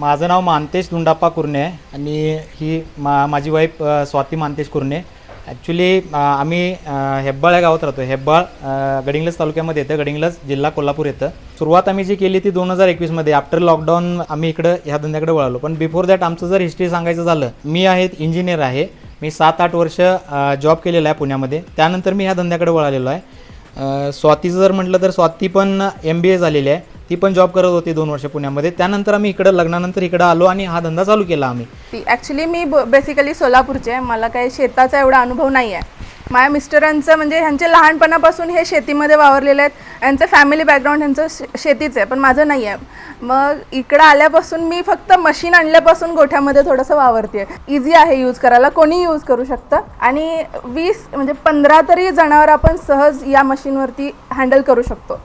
माझं नाव मानतेश दुंडाप्पा कुर्णे आहे आणि ही मा माझी वाईफ स्वाती मानतेश कुर्णे. ॲक्च्युली आम्ही हेब्बाळ या गावात राहतो. हेब्बाळ गडिंग्लज तालुक्यामध्ये येतं. गडिंग्लज जिल्हा कोल्हापूर येतं. सुरुवात आम्ही जी केली ती दोन हजार एकवीसमध्ये आफ्टर लॉकडाऊन आम्ही इकडं ह्या धंद्याकडे वळालो. पण बिफोर दॅट आमचं जर हिस्ट्री सांगायचं झालं मी आहे इंजिनियर आहे. मी सात आठ वर्ष जॉब केलेला आहे पुण्यामध्ये. त्यानंतर मी ह्या धंद्याकडे वळालेलो आहे. स्वातीचं जर म्हटलं तर स्वाती पण एम बी ए झालेली आहे. ती पण जॉब करत होती दोन वर्ष पुण्यामध्ये. त्यानंतर आम्ही इकडं लग्नानंतर इकडं आलो आणि हा धंदा चालू केला आम्ही. ॲक्च्युली मी बेसिकली सोलापूरचे आहे. मला काही शेताचा एवढा अनुभव नाही आहे. माझ्या मिस्टरांचं म्हणजे ह्यांचे लहानपणापासून हे शेतीमध्ये वावरलेले आहेत. यांचं फॅमिली बॅकग्राऊंड ह्यांचं शे- शेतीचं आहे पण माझं नाही आहे. मग इकडं आल्यापासून मी फक्त मशीन आणल्यापासून गोठ्यामध्ये थोडंसं वावरते इझी आहे यूज करायला. कोणी यूज करू शकतं. आणि वीस म्हणजे पंधरा तरी जनावर आपण सहज या मशीनवरती हँडल करू शकतो.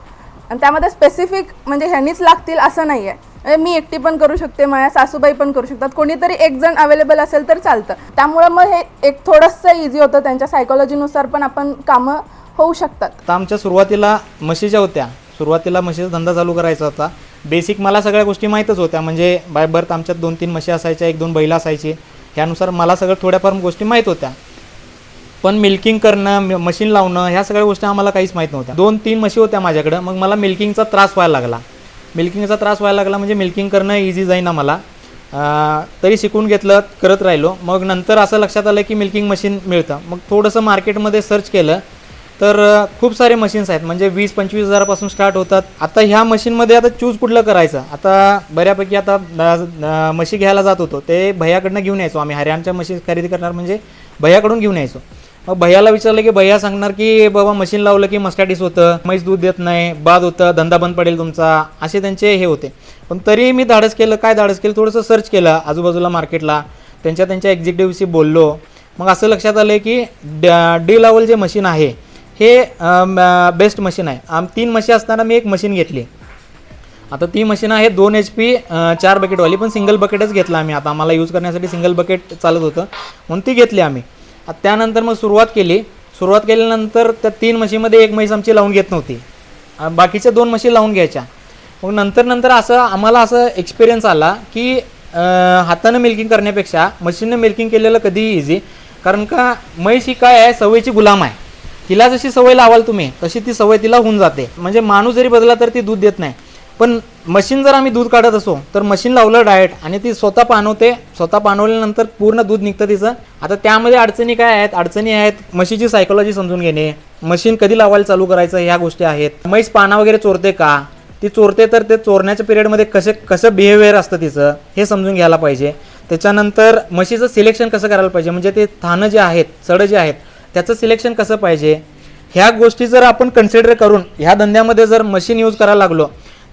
आणि त्यामध्ये स्पेसिफिक म्हणजे ह्यांनीच लागतील असं नाही आहे म्हणजे मी एकटी पण करू शकते माझ्या सासूबाई पण करू शकतात. कोणीतरी एक जण अवेलेबल असेल तर चालतं. त्यामुळं मग हे एक थोडंसं इझी होतं. त्यांच्या सायकोलॉजीनुसार पण आपण कामं होऊ शकतात. तर आमच्या सुरुवातीला म्हशीच्या होत्या. सुरुवातीला म्हशीचा धंदा चालू करायचा होता. बेसिक मला सगळ्या गोष्टी माहीतच होत्या. म्हणजे बाय बर्थ आमच्यात दोन तीन म्हशी असायच्या एक दोन बैला असायची. ह्यानुसार मला सगळं थोड्याफार गोष्टी माहीत होत्या. पण मिल्किंग करणं मशीन लावणं ह्या सगळ्या गोष्टी आम्हाला काहीच माहीत नव्हत्या. दोन तीन म्हशी होत्या माझ्याकडं. मग मला मिल्किंगचा त्रास व्हायला लागला. मिल्किंगचा त्रास व्हायला लागला म्हणजे मिल्किंग करणं इझी जाईन मला. तरी शिकून घेतलं करत राहिलो. मग नंतर असं लक्षात आलं की मिल्किंग मशीन मिळतं. मग थोडंसं मार्केटमध्ये सर्च केलं तर खूप सारे मशीन्स आहेत. म्हणजे वीस पंचवीस हजारापासून स्टार्ट होतात. आता ह्या मशीनमध्ये आता चूज कुठलं करायचं? आता बऱ्यापैकी आता अं, म्हशी घ्यायला जात होतो. ते भैयाकडनं घेऊन यायचो आम्ही. हरियाणाच्या मशीन खरेदी करणार म्हणजे भैयाकडून घेऊन यायचो. मग भैयाला विचारलं की भैया सांगणार की बाबा मशीन लावलं की मस्टॅटिस होतं म्हैस दूध देत नाही बाद होतं धंदा बंद पडेल तुमचा असे त्यांचे हे होते. पण तरी मी धाडस केलं. काय धाडस केलं? थोडंसं सर्च केलं आजूबाजूला मार्केटला त्यांच्या त्यांच्या एक्झिक्युटिव्हशी बोललो. मग असं लक्षात आलं की डी लेवल जे मशीन आहे हे बेस्ट मशीन आहे. आम तीन मशीन असताना मी एक मशीन घेतली. आता ती मशीन आहे दोन एच पी चार बकेटवाली पण सिंगल बकेटच घेतला आम्ही. आता आम्हाला यूज करण्यासाठी सिंगल बकेट चालत होतं. म्हणून ती घेतली आम्ही. त्यानंतर मग सुरुवात केली. सुरुवात केल्यानंतर त्या तीन म्हशीमध्ये एक म्हैस आमची लावून घेत नव्हती. बाकीच्या दोन म्हशी लावून घ्यायच्या. मग नंतर नंतर असं आम्हाला असं एक्सपिरियन्स आला की हातानं मिल्किंग करण्यापेक्षा मशीननं मिल्किंग केलेलं कधीही इझी कारण का म्हैस ही काय आहे सवयीची गुलाम आहे. तिला जशी सवय लावाल तुम्ही तशी ती सवय तिला होऊन जाते. म्हणजे माणूस जरी बदला तर ती दूध देत नाही. पण मशीन जर आम्ही दूध काढत असो तर मशीन लावलं डायट आणि ती स्वतः पाणवते स्वतः पाणवल्यानंतर पूर्ण दूध निघतं तिचं. आता त्यामध्ये अडचणी काय आहेत? अडचणी आहेत म्हशीची सायकोलॉजी समजून घेणे मशीन कधी लावायला चालू करायचं ह्या गोष्टी आहेत. म्हैस पाना वगैरे चोरते का? ती चोरते तर ते चोरण्याच्या पिरियडमध्ये कसे कसं बिहेवियर असतं तिचं हे समजून घ्यायला पाहिजे. त्याच्यानंतर म्हशीचं सिलेक्शन कसं करायला पाहिजे? म्हणजे ते थानं जे आहेत चढं जे आहेत त्याचं सिलेक्शन कसं पाहिजे? ह्या गोष्टी जर आपण कन्सिडर करून ह्या धंद्यामध्ये जर मशीन यूज करायला लागलो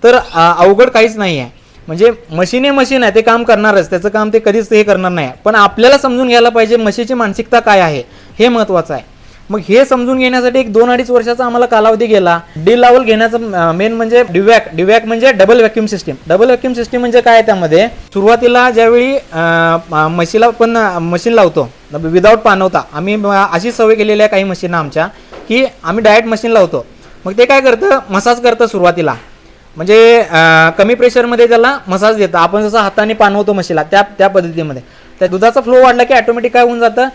तर अवघड काहीच नाही आहे म्हणजे मशीन हे मशीन आहे ते काम करणारच. त्याचं काम ते कधीच हे करणार नाही. पण आपल्याला समजून घ्यायला पाहिजे मशीची मानसिकता काय आहे हे महत्त्वाचं आहे. मग हे समजून घेण्यासाठी एक दोन अडीच वर्षाचा आम्हाला कालावधी गेला. डी लावल घेण्याचं मेन म्हणजे डिवॅक. डिवॅक म्हणजे double vacuum system double vacuum system म्हणजे काय त्यामध्ये? सुरुवातीला ज्यावेळी मशीला म्हशीला पण मशीन लावतो विदाऊट पाणवता. आम्ही अशी सवय केलेली आहे काही मशीन आमच्या की आम्ही डायरेक्ट मशीन लावतो. मग ते काय करतं? मसाज करतं सुरुवातीला. म्हणजे कमी प्रेशरमध्ये त्याला मसाज देतं. आपण जसं हाताने पाणवतो म्हशीला त्या त्या पद्धतीमध्ये. त्या दुधाचा फ्लो वाढला की ऑटोमॅटिक काय होऊन जातं?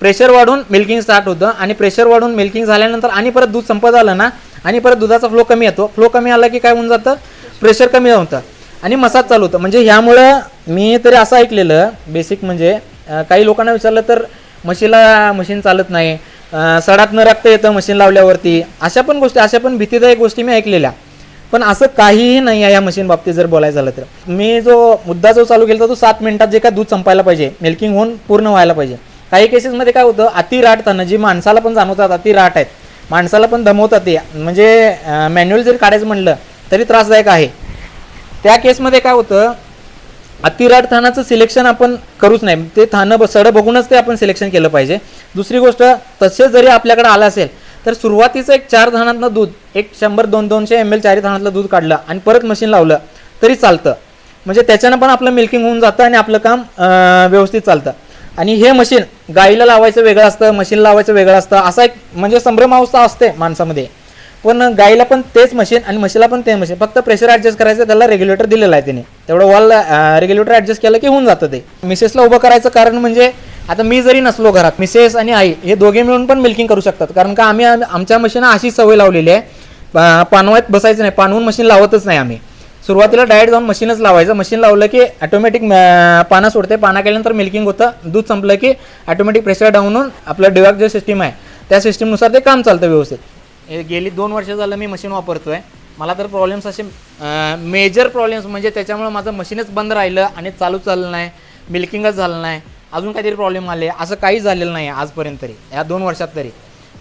प्रेशर वाढून मिल्किंग स्टार्ट होतं आणि प्रेशर वाढून मिल्किंग झाल्यानंतर आणि परत दूध संपत आलं ना आणि परत दुधाचा फ्लो कमी येतो. फ्लो कमी आला की काय होऊन जातं? प्रेशर कमी होतं आणि मसाज चालू होतं. म्हणजे ह्यामुळं मी तरी असं ऐकलेलं बेसिक म्हणजे काही लोकांना विचारलं तर मशीला मशीन चालत नाही सडात न रक्त येतं मशीन लावल्यावरती. अशा पण गोष्टी अशा पण भीतीदायक गोष्टी मी ऐकलेल्या. पण असं काहीही नाही आहे या मशीन बाबतीत जर बोलायचं झालं तर. मी जो मुद्दा जो चालू केला तो सात मिनिटात जे काय दूध संपायला पाहिजे मिल्किंग होऊन पूर्ण व्हायला पाहिजे. काही केसेसमध्ये काय होतं अति राटताना जी माणसाला पण जाणवतात अति राट आहेत. माणसाला पण दमवतात ते. म्हणजे मॅन्युअल जरी काढायचं म्हणलं तरी त्रासदायक आहे. त्या केसमध्ये काय होतं अतिराट थानाचं सिलेक्शन आपण करूच नाही. ते थानं ब- सडं बघूनच ते आपण सिलेक्शन केलं पाहिजे. दुसरी गोष्ट तसेच जरी आपल्याकडे आलं असेल तर सुरुवातीचं एक चार धानातलं दूध एक शंभर दोन दोनशे एम एल चारी धानातलं दूध काढलं आणि परत मशीन लावलं तरी चालतं. म्हणजे त्याच्यानं पण आपलं मिल्किंग होऊन जातं आणि आपलं काम व्यवस्थित चालतं. आणि हे मशीन गाईला लावायचं वेगळं असतं मशीन लावायचं वेगळं असतं असा एक म्हणजे संभ्रमावस्था असते माणसामध्ये. पण गाईला पण तेच मशीन आणि म्हशीला पण ते मशीन फक्त प्रेशर ॲडजस्ट करायचं त्याला रेग्युलेटर दिलेलं आहे त्याने. तेवढं वॉल रेग्युलेटर ॲडजस्ट केलं की होऊन जातं ते. मिसेसला उभं करायचं कारण म्हणजे आता मी जरी नसलो घरात मिसेस आणि आई हे दोघे मिळून पण मिल्किंग करू शकतात. कारण का आम्ही आमच्या मशीन अशी सवय लावलेली आहे पानवायत बसायचं नाही पानवून मशीन लावतच नाही आम्ही. सुरुवातीला डायरेक्ट जाऊन मशीनच लावायचं. मशीन लावलं की ऑटोमॅटिक पाना सोडते. पाना केल्यानंतर मिल्किंग होतं. दूध संपलं की ऑटोमॅटिक प्रेशर डाऊन होऊन आपलं डिवाक जे सिस्टीम आहे त्या सिस्टीमनुसार ते काम चालतं व्यवस्थित. हे गेली दोन वर्ष झालं मी मशीन वापरतोय. मला तर प्रॉब्लेम्स असे मेजर प्रॉब्लेम्स म्हणजे त्याच्यामुळे माझं मशीनच बंद राहिलं आणि चालू चाललं नाही मिल्किंगच झालं नाही. अजून काहीतरी प्रॉब्लेम आले. असं काहीच झालेलं नाही आजपर्यंत तरी. या दोन वर्षात तरी.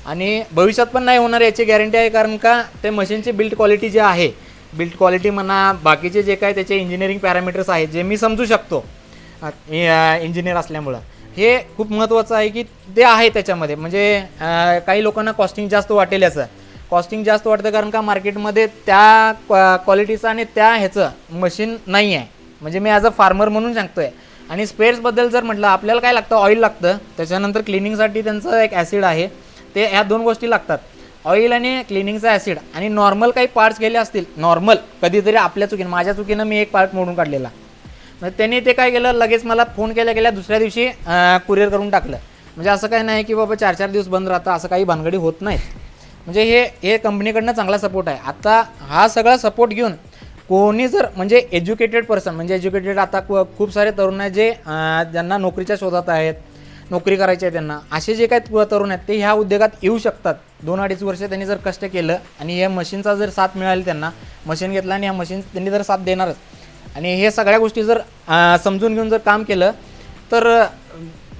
आणि भविष्यात पण नाही होणार याची गॅरंटी आहे कारण का ते मशीनची बिल्ड क्वालिटी जे आहे बिल्ड क्वालिटी म्हणा बाकीचे जे काय त्याचे इंजिनिअरिंग पॅरामीटर्स आहेत जे मी समजू शकतो इंजिनियर असल्यामुळं. हे खूप महत्त्वाचं आहे की ते आहे त्याच्यामध्ये. म्हणजे काही लोकांना कॉस्टिंग जास्त वाटेल याचं. कॉस्टिंग जास्त वाटतं कारण का मार्केटमध्ये त्या क्वालिटीचं आणि त्या ह्याचं मशीन नाही आहे म्हणजे मी ॲज अ फार्मर म्हणून सांगतो आहे आणि स्पेअर्सबद्दल जर म्हटलं आपल्याला काय लागतं? ऑइल लागतं. त्याच्यानंतर क्लिनिंगसाठी त्यांचं एक ॲसिड आहे. ते ह्या दोन गोष्टी लागतात. ऑइल आणि क्लिनिंगचा ॲसिड आणि नॉर्मल काही पार्ट्स गेले असतील नॉर्मल कधीतरी आपल्या चुकीनं माझ्या चुकीनं मी एक पार्ट मोडून काढलेला. मग त्यांनी ते काय केलं? लगेच मला फोन केल्या गेल्या दुसऱ्या दिवशी कुरिअर करून टाकलं. म्हणजे असं काही नाही की बाबा चार चार दिवस बंद राहतं असं काही भानगडी होत नाही म्हणजे हे हे कंपनीकडनं चांगला सपोर्ट आहे. आता हा सगळा सपोर्ट घेऊन कोणी जर म्हणजे एज्युकेटेड पर्सन म्हणजे एज्युकेटेड आता खूप सारे तरुण आहेत जे ज्यांना नोकरीच्या शोधात आहेत नोकरी करायची आहे त्यांना. असे जे काही तरुण आहेत ते ह्या उद्योगात येऊ शकतात. दोन अडीच वर्ष त्यांनी जर कष्ट केलं आणि या मशीनचा जर साथ मिळाली त्यांना मशीन घेतला आणि या मशीन त्यांनी जर साथ देणारच. आणि हे सगळ्या गोष्टी जर समजून घेऊन जर काम केलं तर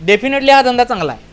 डेफिनेटली हा धंदा चांगला आहे.